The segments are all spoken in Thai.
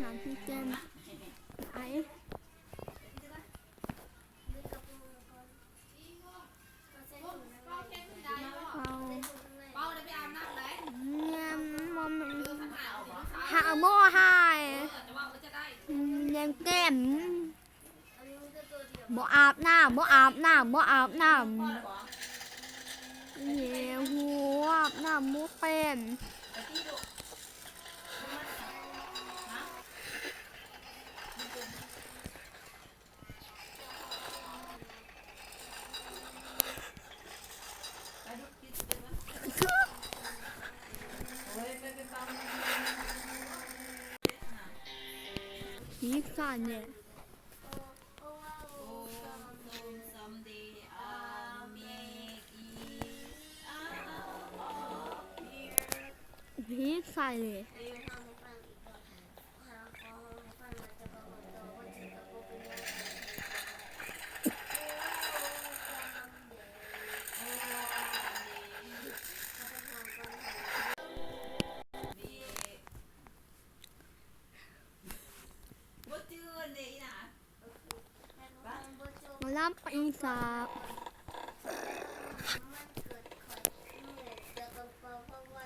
หาที่เกมไอ้เอาเนี่ยมอมหาโม่หายยังแก้มบ่อาบน้ำบ่อาบน้ำบ่อาบน้ำเหนียวหัวอาบน้ำมุเป็น ผีขาด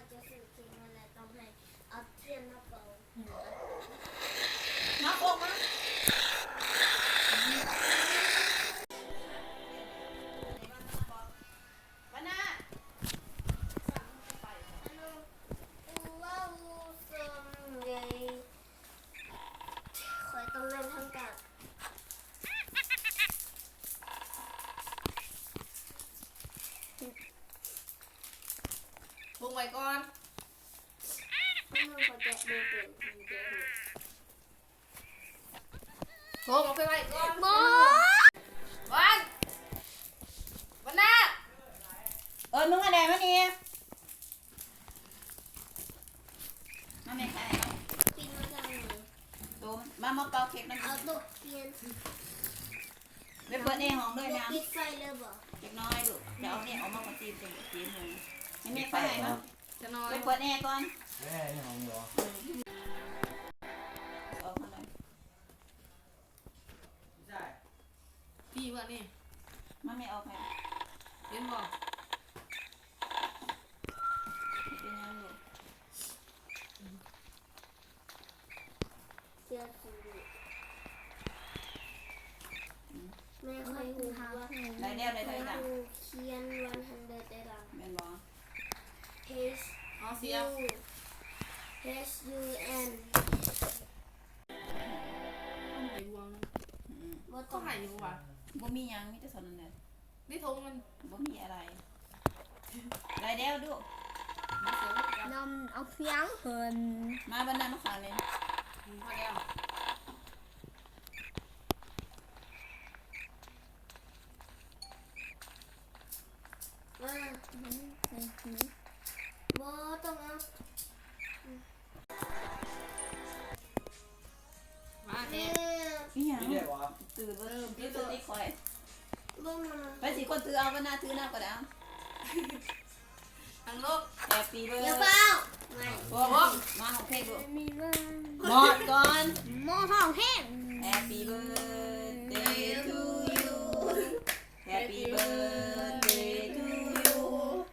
เนี่ยผีใส่เลยมาเป่า ราะมันก็จะโดนเป็นมันจะโงเอาไปไว้ก่อนโมวันวันน่ะเออมึงอะไรมาเนี่ยมาแม่ใครเอาปีนมาจากไหนตัวมันมามาเป่าเค้กนั่นเอาตกเพียนไปเปิดแอร์ห้องด้วยนะปิดไฟเลยบ่เล็กน้อยดูเดี๋ยวเอาเนี่ยออกมาก่อนตีมเป็นตีมเลยให้แม่ไปไหนมาจะน้อยไปเปิดแอร์ก่อน แม่นี่ของเหรอออกมาหน่อยใช่พี่ว่านี่มาไม่ออกไหมเห็นบอกเป็นยังลูกเสียสีแม่เคยหูว่าได้แล้วได้เคได้ยละหูเขียนวันฮันเดอร์ได้หลังแม่นบ่ H เอเสีย U H U N ต้องไหนวงอืมบ่ก็ต้องหายอยู่ว่ะบ่มีหยังมีแต่สอนนั่นแหละนี่ทงมันบ่มีอะไรได้แล้วดูมันเสียว่าจะนำเอาเสียงเหินมาบันนั้นมาขาเลยพอแล้ว นี่ยังนี่เด็กวะตื่นเริ่มพี่ตัวนี้คอยบ่มาไปสิคนตื่นเอาก็น่าถือน้าก็ได้ทางโลกแฮปปี้เบิร์ดเดี๋ยวเปล่าไม่บ่มาของเพลงดูมีเรื่งหมดก่อนโมห้องแห้งแฮปปี้เบิร์ด to you Happy birthday to you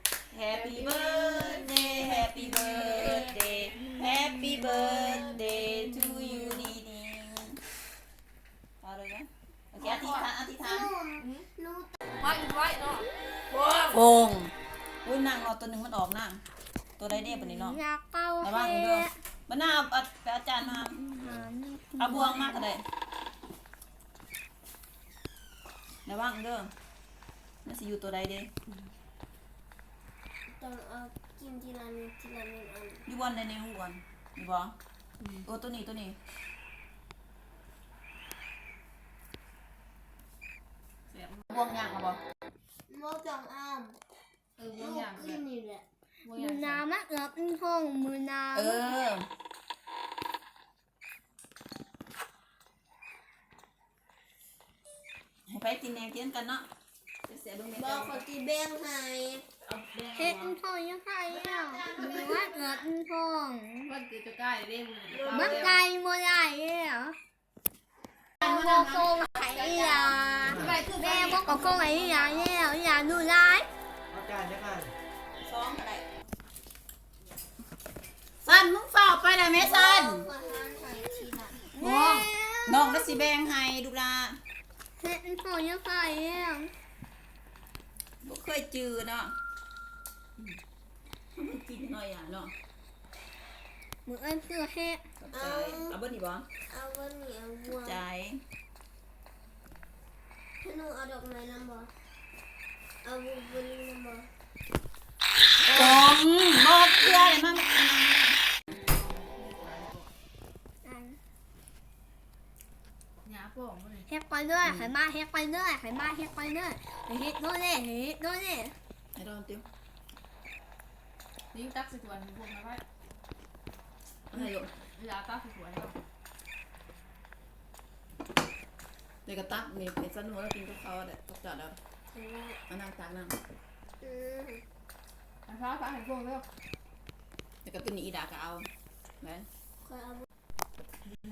Happy birthday Happy birthday Happy birthday to you ดีดีเอาเลยนะโอเคอธิษฐานอธิษฐาน หนู ไว้ไว้เนาะ โฟงอุ้ยนางรอตัวหนึ่งมันออกนางตัวใดเด้ปะนี่เนาะอยากเก้าระวังเด้อมันน่าเอาเอาไปอาจารย์มาเอาบวงมากก็ได้ระวังเด้อน่าสิอยู่ตัวใดเด้ต้องเอากินทีละนิดทีละนิดอันอยู่บอลในในหูก่อนอยู่บ่โอ้ตัวนี้ตัวนี้เสียบวงยางเอาบ่ โมจังอ้ามเออลูวงกอย่างขึ้นนี่แหละวงอมืย่าองน้ำนะเอือบห้องมือน้เออ ให้ไปกินแหนงกินกันเนาะจะเสียดวงเม็ดบอกเขาตีแบ่งให้เอาแดงำเฮ็ดห้องยังไงอะมือว่าเอือบห้องมันจะใกล้เร่งเมื่อไกลโมได้โกโก้ไหนอะแม่ บอกโกโก้ไหนอะเนี่ยอย่าดูร้ายเอาจานจะกันสองอะไรสันมึงเฝ้าไปเลยแม่สันอาหารไทยทีละเนี่ยน้องรัสิแบงให้ดูละเห็นหัวยังไงอะบ่เคยจือเนาะอืมมันกินหน่อยอะเนาะเหมือนอันเสือแห้ขอบใจเอาเบ่นี่บ่เอาวันนี้เอาบัวใจพี่ หนูเอาดอกไม้น้ำบ่เอาบุบลีน้ำบ่กองบอดเกลืออะไรมั่งหยาโป่งเลยเฮ็ดไปเรื่อยไขมาเฮ็ดไปเรื่อยไขมาเฮ็ดไปเรื่อยเฮ็ดด้วยเนี่ยเฮ็ดด้วยเนี่ยไอ้ดอนติ้วนี่ตักสวยๆพวกมาไว้อะไรลูกเวลาตักสวยๆเนาะ เดี๋ยวก็ตักนี่เป็นสนุกแล้วกินกับเขาวแหละตกจอดแล้วเห็นไหมเอานั่งตักนั่งอืมนะคะตักให้พวกเร็วเดี๋ยวก็ตัวนี้อีดาก็เอาแม่คอยเอาบุ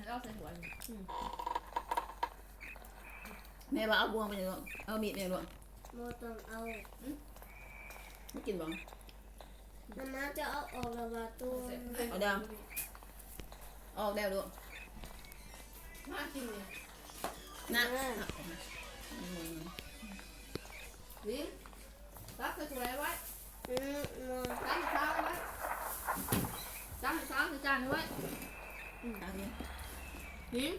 เราใส่หัวแม่ว่าเอาบวงไปยังลูกเอามีดไปยังลูกโมต้องเอาไม่กินบ่น้ำมันจะเอาออกแล้วว่าตัวเอาเดาวออกแล้วลูกมากินเลย นะลิ้นตักสวยๆไว้อืมโมตักช้าไว้ตักช้าคือจานไว้เอาเนี่ยลิ้น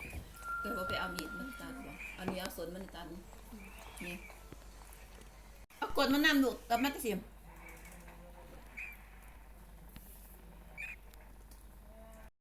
เกิดว่าไปเอามีดมันตัดบ่เอานี้เอาสนมันตัดนี่เอากดมันนำลูกกับมัดเสียม